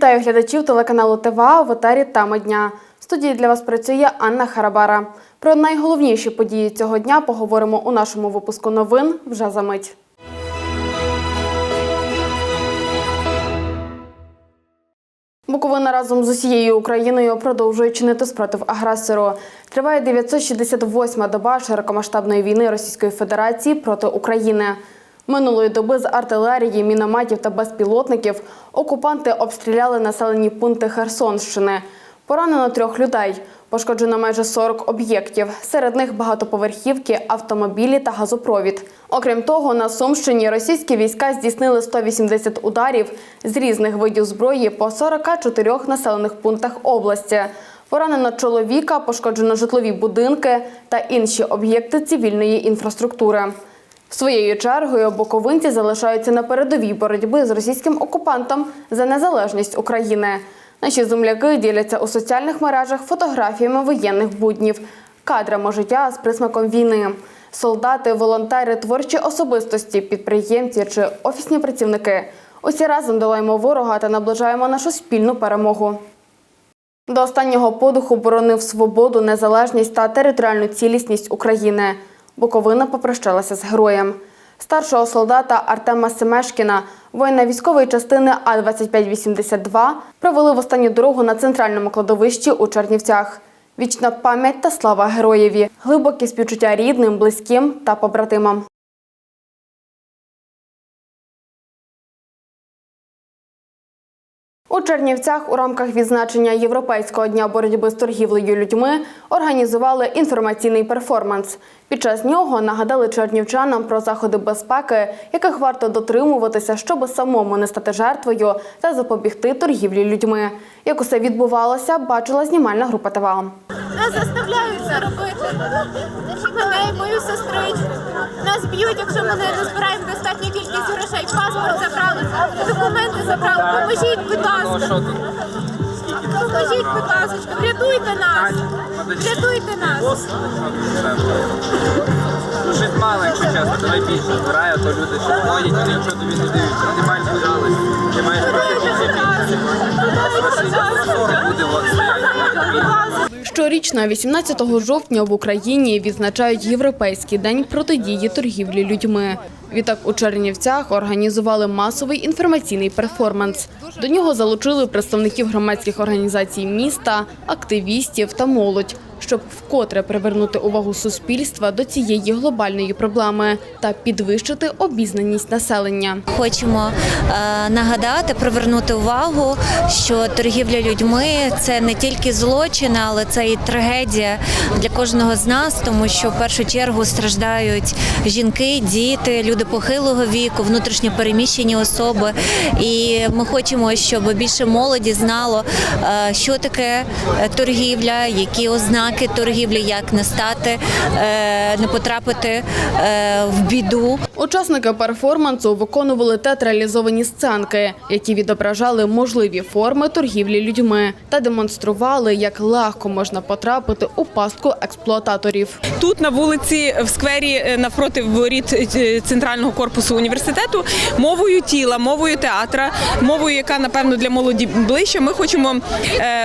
Вітаю глядачів телеканалу ТВА в етері «Тема дня. В студії для вас працює Анна Харабара. Про найголовніші події цього дня поговоримо у нашому випуску новин вже за мить. Буковина разом з усією Україною продовжує чинити спротив агресору. Триває 968-ма доба широкомасштабної війни Російської Федерації проти України. Минулої доби з артилерії, мінометів та безпілотників окупанти обстріляли населені пункти Херсонщини. Поранено трьох людей. Пошкоджено майже 40 об'єктів. Серед них багатоповерхівки, автомобілі та газопровід. Окрім того, на Сумщині російські війська здійснили 180 ударів з різних видів зброї по 44 населених пунктах області. Поранено чоловіка, пошкоджено житлові будинки та інші об'єкти цивільної інфраструктури. Своєю чергою буковинці залишаються на передовій боротьби з російським окупантом за незалежність України. Наші земляки діляться у соціальних мережах фотографіями воєнних буднів, кадрами життя з присмаком війни. Солдати, волонтери, творчі особистості, підприємці чи офісні працівники. Усі разом долаємо ворога та наближаємо нашу спільну перемогу. До останнього подуху боронив свободу, незалежність та територіальну цілісність України. Буковина попрощалася з героєм. Старшого солдата Артема Семешкіна, воїна військової частини А-2582, провели в останню дорогу на центральному кладовищі у Чернівцях. Вічна пам'ять та слава героєві, глибокі співчуття рідним, близьким та побратимам. Чернівцях у рамках відзначення Європейського дня боротьби з торгівлею людьми організували інформаційний перформанс. Під час нього нагадали чернівчанам про заходи безпеки, яких варто дотримуватися, щоб самому не стати жертвою та запобігти торгівлі людьми. Як усе відбувалося, бачила знімальна група ТВА. Нас заставляють це робити. Мене і мою сестричку. Нас б'ють, якщо ми не збираємо достатню кількість грошей. Паспорт забрали, документи забрали. Поможіть, будь ласка. Поможіть, будь ласка, врятуйте нас. Врятуйте нас. Ну, щось мало, якщо чесно, давай більше збирає, то люди ще ходять, вони нічого тобі не дивляться, вони мають збирались. Ти маєш просто більше більше. 40 буде от стоять. Щорічно, 18 жовтня в Україні відзначають Європейський день протидії торгівлі людьми. Відтак у Чернівцях організували масовий інформаційний перформанс. До нього залучили представників громадських організацій міста, активістів та молодь, щоб вкотре привернути увагу суспільства до цієї глобальної проблеми та підвищити обізнаність населення. Хочемо е, нагадати, привернути увагу, що торгівля людьми це не тільки злочин, але це і трагедія для кожного з нас, тому що в першу чергу страждають жінки, діти, люди похилого віку, внутрішньо переміщені особи. І ми хочемо, щоб більше молоді знало, е, що таке торгівля, які ознаки торгівлі, як не стати, е, не потрапити е, в біду. Учасники перформансу виконували театралізовані сценки, які відображали можливі форми торгівлі людьми та демонстрували, як легко можна потрапити у пастку експлуататорів. Тут на вулиці в сквері е, навпроти воріт центрального корпусу університету мовою тіла, мовою театра, мовою, яка напевно для молоді ближче. Ми хочемо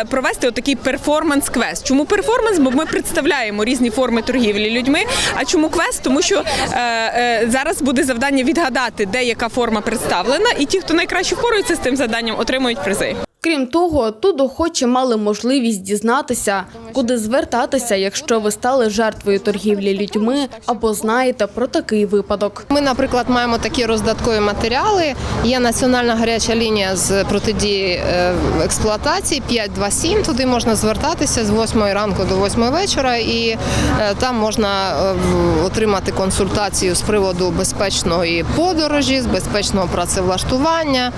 провести отакий перформанс-квест. Чому перформанс? Бо ми представляємо різні форми торгівлі людьми. А чому квест? Тому що е, е, зараз буде завдання відгадати, де яка форма представлена, і ті, хто найкраще впорується з тим завданням, отримують призи. Крім того, тут охочі мали можливість дізнатися, куди звертатися, якщо ви стали жертвою торгівлі людьми або знаєте про такий випадок. Ми, наприклад, маємо такі роздаткові матеріали. Є національна гаряча лінія з протидії е, експлуатації 527. Туди можна звертатися з 8 ранку до 8 вечора, і е, там можна е, отримати консультацію з приводу безпечної подорожі, з безпечного працевлаштування,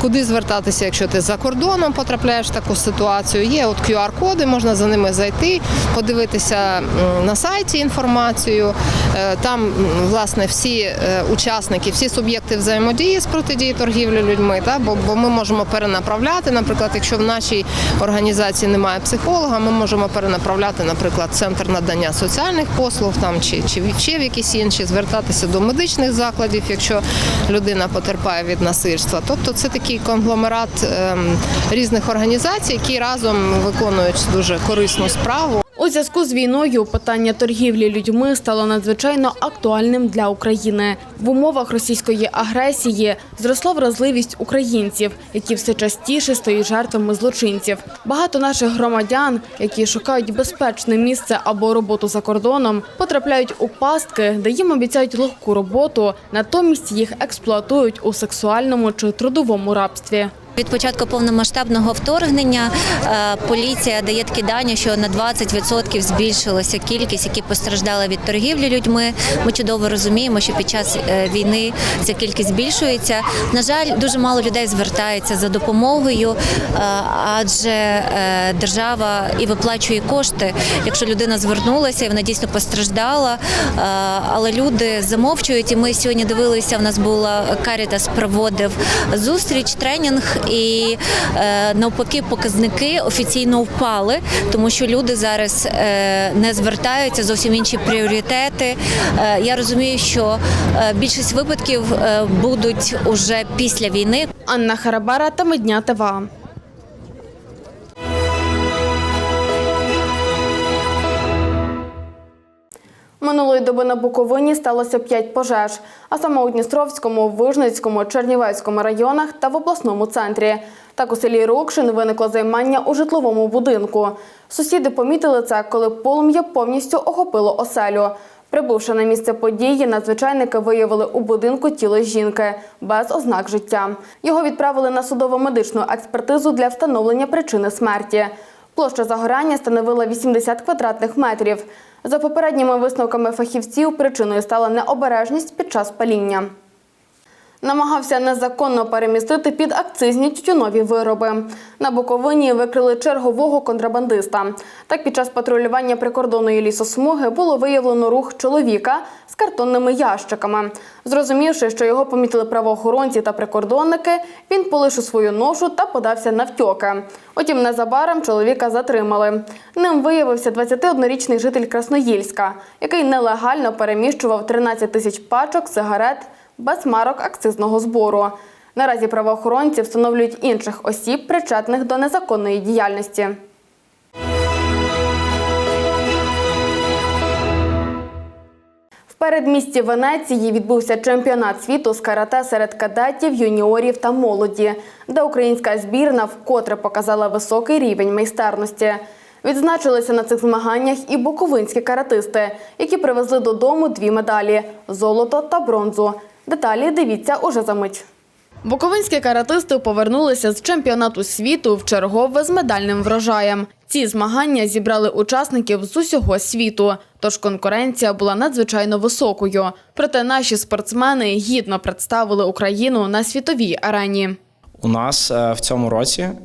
куди звертатися, якщо ти за кордоном потрапляєш в таку ситуацію. Є от QR-коди, можна за ними зайти, подивитися на сайті інформацію. Е, Там власне всі е, учасники, всі суб'єкти взаємодії з протидії торгівлі людьми. Та бо, ми можемо перенаправляти. Наприклад, якщо в нашій організації немає психолога, ми можемо перенаправляти, наприклад, центр надання соціальних послуг там чи, чи ще в якісь інші, звертатися до медичних закладів, якщо людина потерпає від насильства. Тобто це такий конгломерат ем, різних організацій, які разом виконують дуже корисну справу. У зв'язку з війною питання торгівлі людьми стало надзвичайно актуальним для України. В умовах російської агресії зросла вразливість українців, які все частіше стають жертвами злочинців. Багато наших громадян, які шукають безпечне місце або роботу за кордоном, потрапляють у пастки, де їм обіцяють легку роботу, натомість їх експлуатують у сексуальному чи трудовому рабстві. Від початку повномасштабного вторгнення е, поліція дає такі дані, що на 20% збільшилася кількість, які постраждали від торгівлі людьми. Ми чудово розуміємо, що під час е, війни ця кількість збільшується. На жаль, дуже мало людей звертається за допомогою, е, адже держава і виплачує кошти, якщо людина звернулася і вона дійсно постраждала. Але люди замовчують. І ми сьогодні дивилися. В нас була Карітас проводив зустріч, тренінг, і е, навпаки, показники офіційно впали, тому що люди зараз е, не звертаються зовсім інші пріоритети. Е, я розумію, що більшість випадків будуть уже після війни, Анна Харабара та Медня ТВА. Минулої доби на Буковині сталося п'ять пожеж, а саме у Дністровському, Вижницькому, Чернівецькому районах та в обласному центрі. Так у селі Рокшин виникло займання у житловому будинку. Сусіди помітили це, коли полум'я повністю охопило оселю. Прибувши на місце події, надзвичайники виявили у будинку тіло жінки без ознак життя. Його відправили на судово-медичну експертизу для встановлення причини смерті. Площа загорання становила 80 квадратних метрів. За попередніми висновками фахівців, причиною стала необережність під час паління. Намагався незаконно перемістити під акцизні тютюнові вироби. На Буковині викрили чергового контрабандиста. Так, під час патрулювання прикордонної лісосмуги було виявлено рух чоловіка з картонними ящиками. Зрозумівши, що його помітили правоохоронці та прикордонники, він полишив свою ношу та подався навтьоки. Утім, незабаром чоловіка затримали. Ним виявився 21-річний житель Красноїльська, який нелегально переміщував 13 тисяч пачок сигарет без марок акцизного збору. Наразі правоохоронці встановлюють інших осіб, причетних до незаконної діяльності. Передмісті Венеції відбувся чемпіонат світу з карате серед кадетів, юніорів та молоді, де українська збірна вкотре показала високий рівень майстерності. Відзначилися на цих змаганнях і буковинські каратисти, які привезли додому дві медалі золото та бронзу. Деталі дивіться уже за мить. Буковинські каратисти повернулися з чемпіонату світу в чергове з медальним врожаєм. Ці змагання зібрали учасників з усього світу, тож конкуренція була надзвичайно високою. Проте наші спортсмени гідно представили Україну на світовій арені. У нас е, в цьому році е,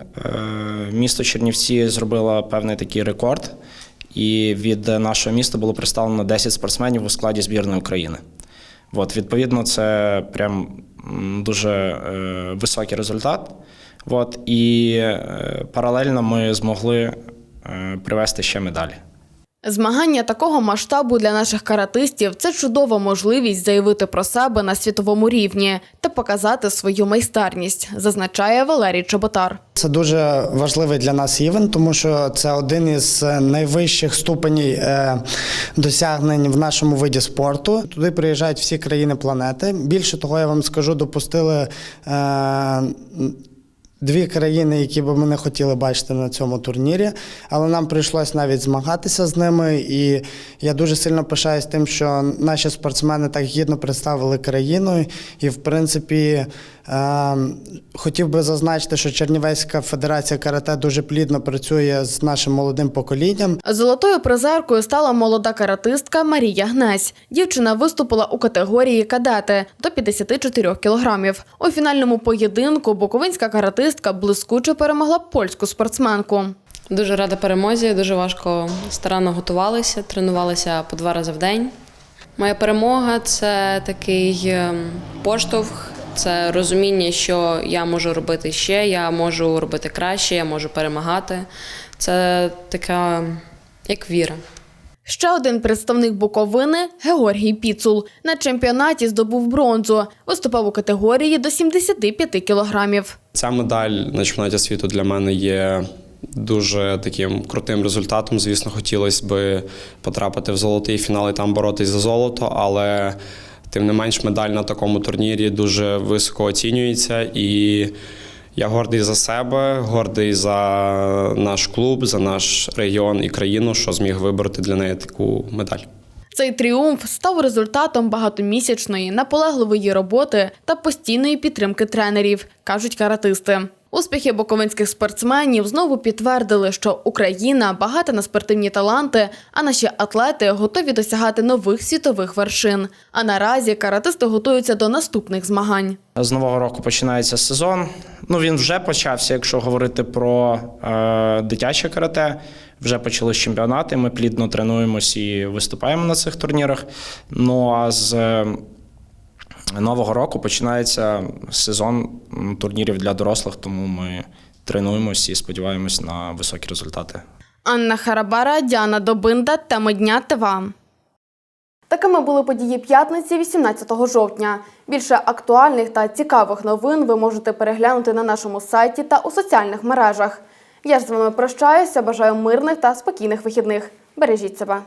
місто Чернівці зробило певний такий рекорд, і від нашого міста було представлено 10 спортсменів у складі збірної України. От, відповідно, це прям дуже е, високий результат. От, і е, паралельно ми змогли е, привезти ще медалі. Змагання такого масштабу для наших каратистів це чудова можливість заявити про себе на світовому рівні та показати свою майстерність, зазначає Валерій Чоботар. Це дуже важливий для нас івент, тому що це один із е, найвищих ступенів е, досягнень в нашому виді спорту. Туди приїжджають всі країни планети. Більше того, я вам скажу, допустили. Дві країни, які би ми не хотіли бачити на цьому турнірі, але нам прийшлось навіть змагатися з ними. І я дуже сильно пишаюсь тим, що наші спортсмени так гідно представили країну. І, в принципі, хотів би зазначити, що Чернівецька федерація карате дуже плідно працює з нашим молодим поколінням. Золотою призеркою стала молода каратистка Марія Гнесь. Дівчина виступила у категорії кадети до 54 кілограмів. У фінальному поєдинку буковинська каратистка блискуче перемогла польську спортсменку. Дуже рада перемозі, дуже важко старанно готувалися, тренувалися по два рази в день. Моя перемога це такий ем, поштовх, це розуміння, що я можу робити ще, я можу робити краще, я можу перемагати. Це така як віра. Ще один представник Буковини Георгій Піцул на чемпіонаті здобув бронзу. Виступав у категорії до 75 кілограмів. Ця медаль на чемпіонаті світу для мене є дуже таким крутим результатом. Звісно, хотілося б потрапити в золотий фінал і там боротись за золото, але тим не менш медаль на такому турнірі дуже високо оцінюється. І я гордий за себе, гордий за наш клуб, за наш регіон і країну, що зміг вибороти для неї таку медаль. Цей тріумф став результатом багатомісячної наполегливої роботи та постійної підтримки тренерів, кажуть каратисти. Успіхи буковинських спортсменів знову підтвердили, що Україна багата на спортивні таланти, а наші атлети готові досягати нових світових вершин. А наразі каратисти готуються до наступних змагань. З нового року починається сезон. Ну він вже почався, якщо говорити про е, дитяче карате. Вже почались чемпіонати. Ми плідно тренуємось і виступаємо на цих турнірах. Ну а з е, нового року починається сезон турнірів для дорослих, тому ми тренуємось і сподіваємось на високі результати. Анна Харабара, Діана Добинда, теми дня ТВА. Такими були події п'ятниці 18 жовтня. Більше актуальних та цікавих новин ви можете переглянути на нашому сайті та у соціальних мережах. Я ж з вами прощаюся. Бажаю мирних та спокійних вихідних. Бережіть себе.